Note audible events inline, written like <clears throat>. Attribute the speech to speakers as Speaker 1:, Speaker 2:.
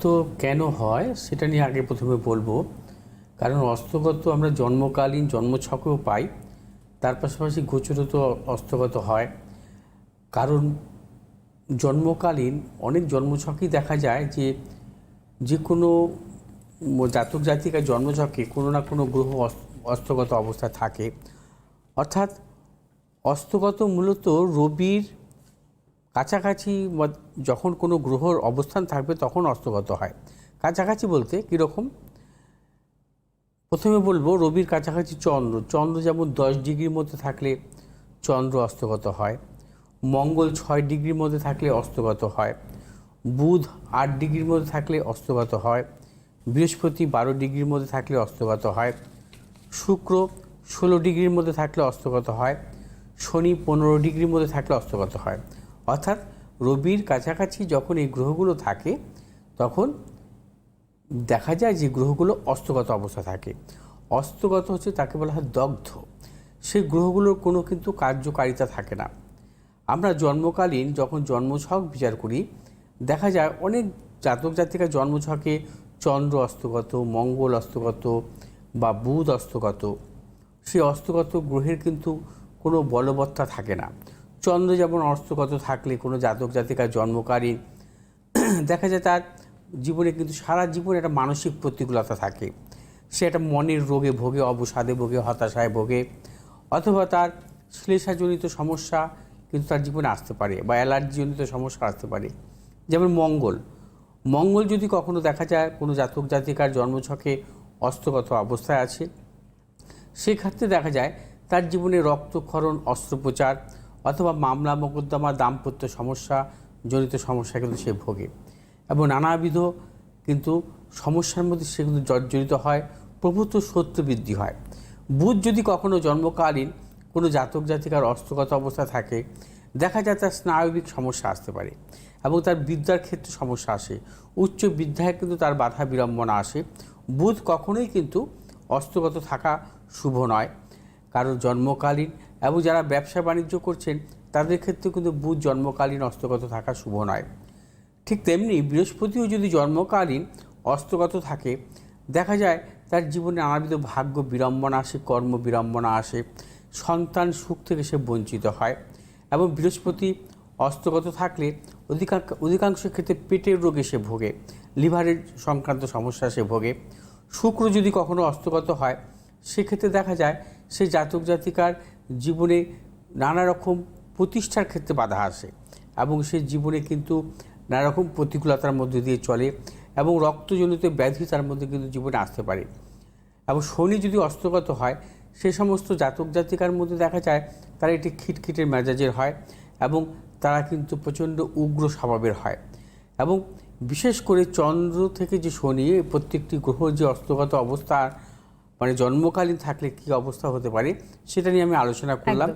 Speaker 1: অস্তগত কেন হয়, সেটা নিয়ে আগে প্রথমে বলব। কারণ অস্তগত আমরা জন্মকালীন জন্মছকেও পাই, তার পাশাপাশি গোচরও তো অস্তগত হয়। কারণ জন্মকালীন অনেক জন্মছকই দেখা যায় যে যে কোনো জাতক জাতিকার জন্মছকে কোনো না কোনো গ্রহ অস- অস্তগত অবস্থায় থাকে। অর্থাৎ অস্তগত মূলত রবির কাছাকাছি যখন কোনো গ্রহর অবস্থান থাকবে তখন অস্তগত হয়। কাছাকাছি বলতে কীরকম? প্রথমে বলব রবির কাছাকাছি চন্দ্র। চন্দ্র যেমন দশ ডিগ্রির মধ্যে থাকলে চন্দ্র অস্তগত হয়। মঙ্গল ছয় ডিগ্রির মধ্যে থাকলে অস্তগত হয়। বুধ আট ডিগ্রির মধ্যে থাকলে অস্তগত হয়। বৃহস্পতি বারো ডিগ্রির মধ্যে থাকলে অস্তগত হয়। শুক্র ষোলো ডিগ্রির মধ্যে থাকলে অস্তগত হয়। শনি পনেরো ডিগ্রির মধ্যে থাকলে অস্তগত হয়। অর্থাৎ রবির কাছাকাছি যখন এই গ্রহগুলো থাকে, তখন দেখা যায় যে গ্রহগুলো অস্তগত অবস্থা থাকে। অস্তগত হচ্ছে তাকে বলা হয় দগ্ধ। সেই গ্রহগুলোর কোনো কিন্তু কার্যকারিতা থাকে না। আমরা জন্মকালীন যখন জন্মছক বিচার করি, দেখা যায় অনেক জাতক জাতিকা জন্মছকে চন্দ্র অস্তগত মঙ্গল অস্তগত বা বুধ অস্তগত সেই অস্তগত গ্রহের কিন্তু কোনো বলবত্তা থাকে না। চন্দ্র যেমন অস্তগত থাকলে, কোনো জাতক জাতিকার জন্মকালীন <clears throat> দেখা যায় তার জীবনে কিন্তু সারা জীবনে একটা মানসিক প্রতিকূলতা থাকে। সে একটা মনের রোগে ভোগে, অবসাদে ভোগে, হতাশায় ভোগে, অথবা তার শ্লেষাজনিত সমস্যা কিন্তু তার জীবনে আসতে পারে বা অ্যালার্জিজনিত সমস্যা আসতে পারে। যেমন মঙ্গল। মঙ্গল যদি কখনো দেখা যায় কোনো জাতক জাতিকার জন্মছকে অস্ত্রগত অবস্থায় আছে, সেক্ষেত্রে দেখা যায় তার জীবনে রক্তক্ষরণ, অস্ত্রোপচার অথবা মামলা মোকদ্দমা দাম্পত্য সমস্যা জনিত সমস্যা কিন্তু সে ভোগে। এবং নানাবিধ কিন্তু সমস্যার মধ্যে সে কিন্তু জর্জরিত হয়, প্রভূত সত্য বৃদ্ধি হয়। বুধ যদি কখনো জন্মকালীন কোনো জাতক জাতিকার অস্ত্রগত অবস্থা থাকে, দেখা যায় তার স্নায়বিক সমস্যা আসতে পারে এবং তার বিদ্যার ক্ষেত্রে সমস্যা আসে। উচ্চ বিদ্যায় কিন্তু তার বাধা বিড়ম্বনা আসে। বুধ কখনোই কিন্তু অস্ত্রগত থাকা শুভ নয়। কারোর জন্মকালীন এবং যারা ব্যবসা বাণিজ্য করছেন, তাদের ক্ষেত্রে কিন্তু বুধ জন্মকালীন অস্তগত থাকা শুভ নয়। ঠিক তেমনি বৃহস্পতিও যদি জন্মকালীন অস্তগত থাকে, দেখা যায় তার জীবনে নানাবিধ ভাগ্য বিড়ম্বনা আসে, কর্ম বিড়ম্বনা আসে, সন্তান সুখ থেকে সে বঞ্চিত হয় এবং বৃহস্পতি অস্তগত থাকলে অধিকাংশ অধিকাংশ ক্ষেত্রে পেটের রোগে সে ভোগে, লিভারের সংক্রান্ত সমস্যা সে ভোগে। শুক্র যদি কখনো অস্তগত হয়, সেক্ষেত্রে দেখা যায় সে জাতক জাতিকার জীবনে নানা রকম প্রতিষ্ঠার ক্ষেত্রে বাধা আসে এবং সে জীবনে কিন্তু নানা রকম প্রতিকূলতার মধ্যে দিয়ে চলে এবং রক্তজনিত ব্যাধি তার মধ্যে কিন্তু জীবনে আসতে পারে। এবং শনি যদি অস্তগত হয়, সে সমস্ত জাতক জাতিকার মধ্যে দেখা যায় তারা এটি খিটখিটের মেজাজের হয় এবং তারা কিন্তু প্রচণ্ড উগ্র স্বভাবের হয়। এবং বিশেষ করে চন্দ্র থেকে যে শনি, প্রত্যেকটি গ্রহ যে অস্তগত অবস্থা মানে জন্মকালীন থাকলে কি অবস্থা হতে পারে সেটা নিয়ে আমি আলোচনা করলাম।